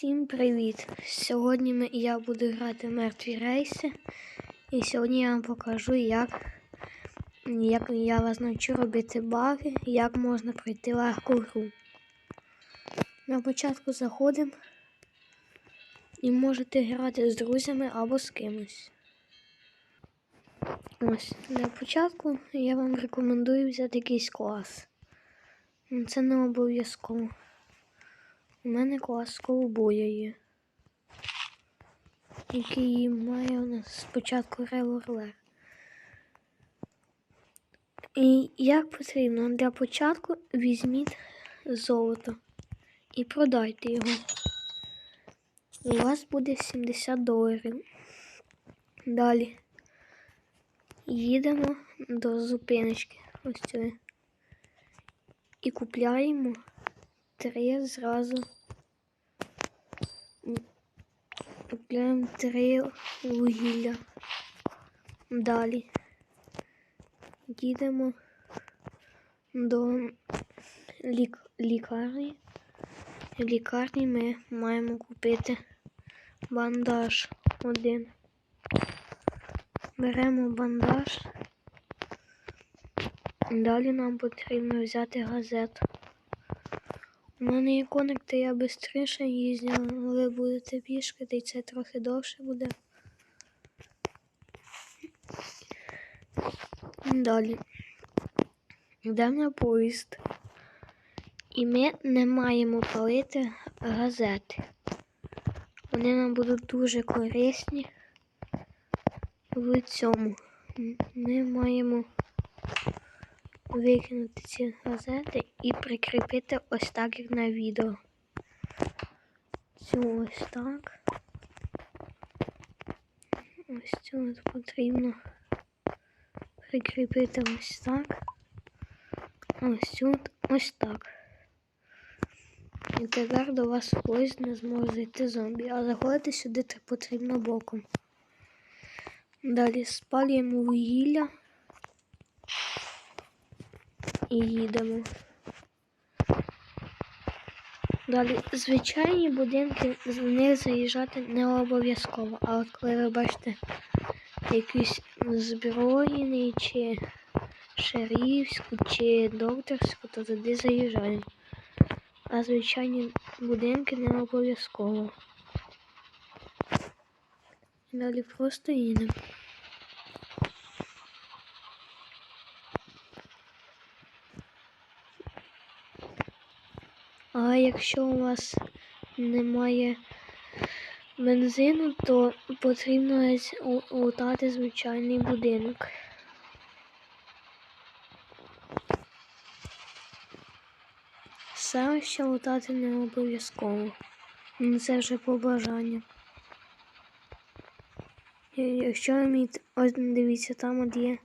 Всім привіт! Сьогодні я буду грати мертві рейси. І сьогодні я вам покажу, як, як я вас навчу робити баги, як можна пройти легку гру. На початку заходимо і можете грати з друзями або з кимось. Ось, для початку я вам рекомендую взяти якийсь клас. Це не обов'язково. У мене клас ковбоя є. Який має у нас спочатку револьвер. І як потрібно, для початку візьміть золото і продайте його. У вас буде 70 доларів. Далі їдемо до зупиночки. Ось цієї. І купляємо три зразу. Купляємо три вугілля. Далі їдемо до лік... лікарні. В лікарні ми маємо купити бандаж один. Беремо бандаж. Далі нам потрібно взяти газету. У мене є коник, то я швидше їздю, але будете пішки, й це трохи довше буде. Далі. Йдемо на поїзд. І ми не маємо палити газети. Вони нам будуть дуже корисні в цьому. Ми маємо викинути ці газети і прикріпити ось так, як на відео. Цю ось так. Ось цю от потрібно прикріпити ось так. Ось цю ось так. І тепер до вас в не зможе зайти зомбі, а заходити сюди потрібно боком. Далі спалюємо вугілля і їдемо. Далі звичайні будинки з них заїжджати не обов'язково. А от коли ви бачите якийсь збройний чи шерифську, чи докторську, то туди заїжджаємо. А звичайні будинки не обов'язково. Далі просто їдемо. А якщо у вас немає бензину, то потрібно лутати звичайний будинок. Селище лутати не обов'язково. Ну, Це вже по бажанню. Якщо ви ось дивіться, там от є.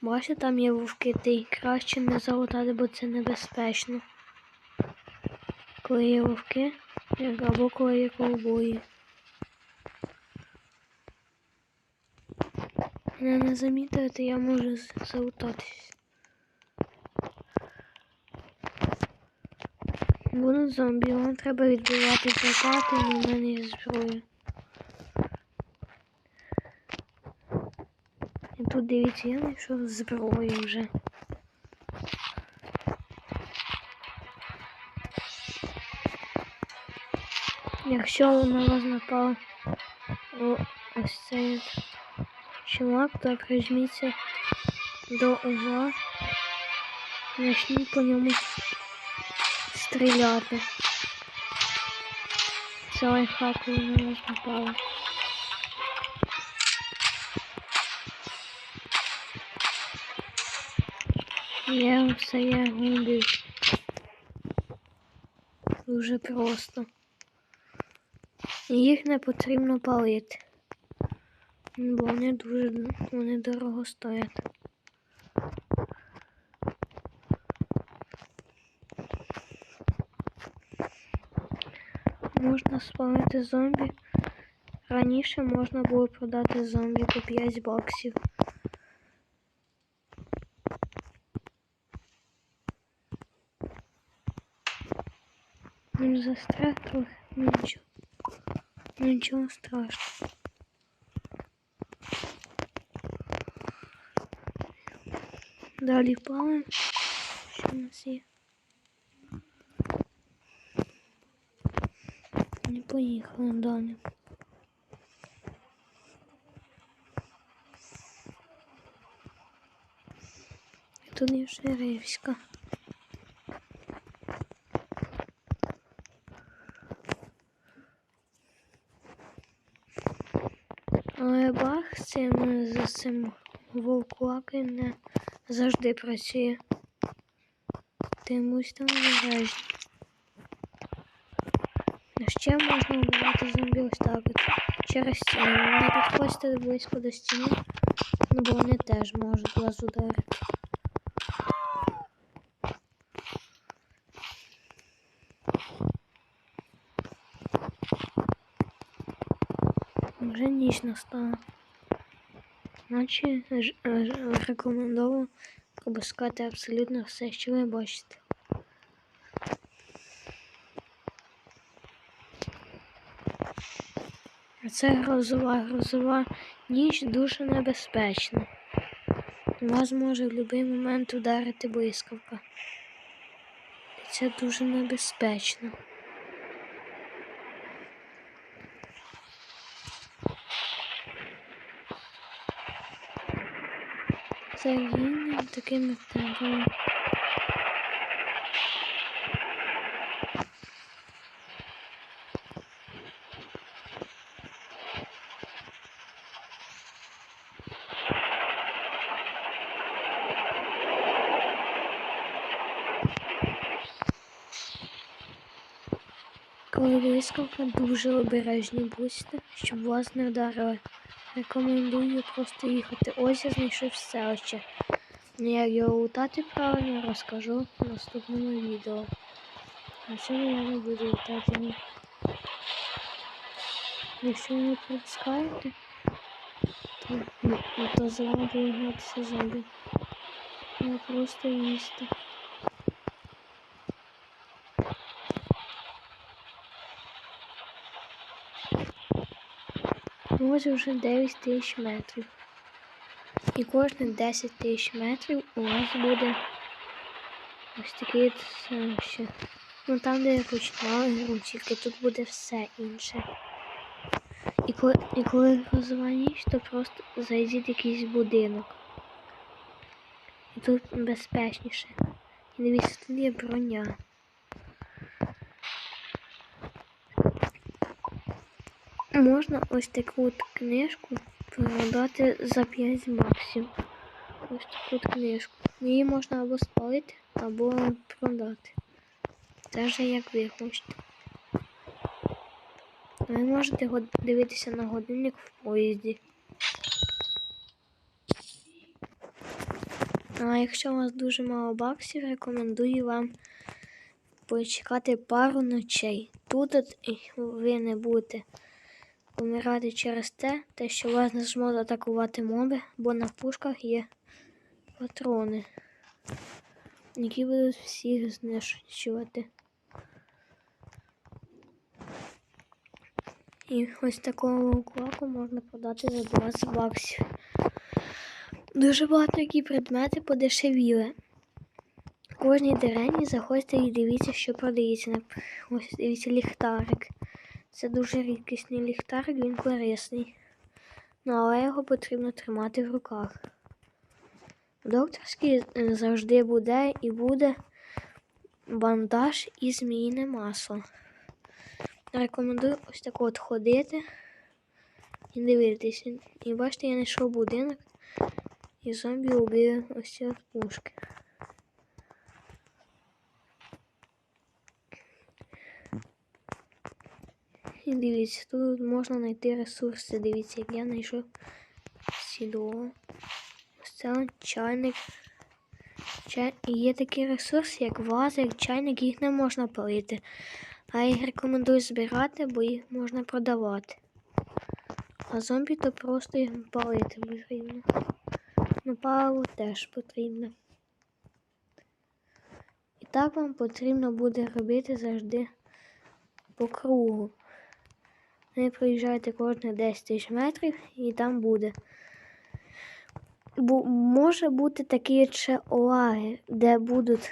Бачите, там є вовки, та краще не залутати, бо це небезпечно коли є вовки, або коли є ковбої. Мене не замітили, то я можу залутатись. Будуть зомбі, вам треба відбивати закати, і в мене є зброя. І тут дивіться, я знайшов зброю вже. Якщо на вас напав ось цей чувак, то прижміться до угла, почніть по ньому стріляти. Це лайфхак, коли на вас напали. Я все я губив. Дуже просто. Їх не потрібно палити, бо вони дуже вони дорого стоять. Можна спалити зомбі. Раніше можна було продати зомбі по 5 баксів. Він застряг трохи. Нічого. Ну, Нічого страшного. Далі палим. Що у нас є? Не поїхали далі. Тут є шерифська. Цим вовкулаки не завжди працює. Ти мусь там обережні. А ще можна вбивати зомбі ось так от через стіну. Не підходьте близько до стіни, ну бо вони теж можуть вас ударити. Вже ніч настала. Ж- ж- рекомендую обискати абсолютно все, що ви бачите. Це грозова, грозова ніч дуже небезпечна. Вас може в будь-який момент ударити блискавка. Це дуже небезпечно. Він такими темпами. Коли блискавка дуже обережні будьте, щоб вас не вдарили. Рекомендую просто їхати. Ось я селище. Ну, Як його лутати правильно, розкажу в наступному відео. А сьогодні я не буду лутати. Якщо ви не пропускаєте, то, ну, то за вами буде гнатися зомбі. Не просто їсти. Ну, вже 9 тисяч метрів. І кожні 10 тисяч метрів у вас буде ось таке селище. Ну там, де я починала гру, тільки тут буде все інше. І коли, і коли ніч, то просто зайдіть в якийсь будинок. І тут безпечніше. І дивіться, тут є броня. Можна ось таку от книжку продати за 5 баксів. Ось таку от книжку. Її можна або спалити, або продати. Теж як ви хочете. Ви можете дивитися на годинник в поїзді. А якщо у вас дуже мало баксів, рекомендую вам почекати пару ночей. Тут ви не будете помирати через те, те, що вас не зможуть атакувати моби, бо на пушках є патрони, які будуть всіх знищувати. І ось такого кулаку можна продати за 20 баксів. Дуже багато які предмети подешевіли. Кожній деревні заходьте і дивіться, що продається. Ось дивіться ліхтарик. Це дуже рідкісний ліхтарик, він корисний. Ну, але його потрібно тримати в руках. Докторський е, завжди буде і буде бандаж і зміїне масло. Рекомендую ось так от ходити і дивитися. І бачите, я знайшов будинок і зомбі убили ось ці пушки. І дивіться, тут можна знайти ресурси. Дивіться, як я знайшов сідло. Ось це чайник. Чай... Є такі ресурси, як ваза, як чайник, їх не можна палити. А їх рекомендую збирати, бо їх можна продавати. А зомбі то просто їх палити потрібно. Ну, паливо теж потрібно. І так вам потрібно буде робити завжди по кругу. Ви проїжджаєте кожні 10 тисяч метрів і там буде. Бу може бути такі ще лаги, де будуть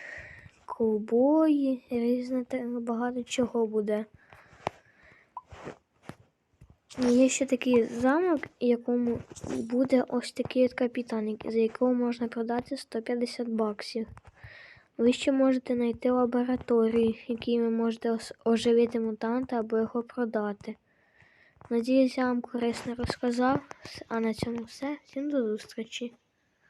ковбої, різне багато чого буде. Є ще такий замок, якому буде ось такий от капітан, за якого можна продати 150 баксів. Ви ще можете знайти лабораторію, в ви можете оживити мутанта або його продати. Надіюсь, я вам корисно розказав. А на цьому все. Всім до зустрічі.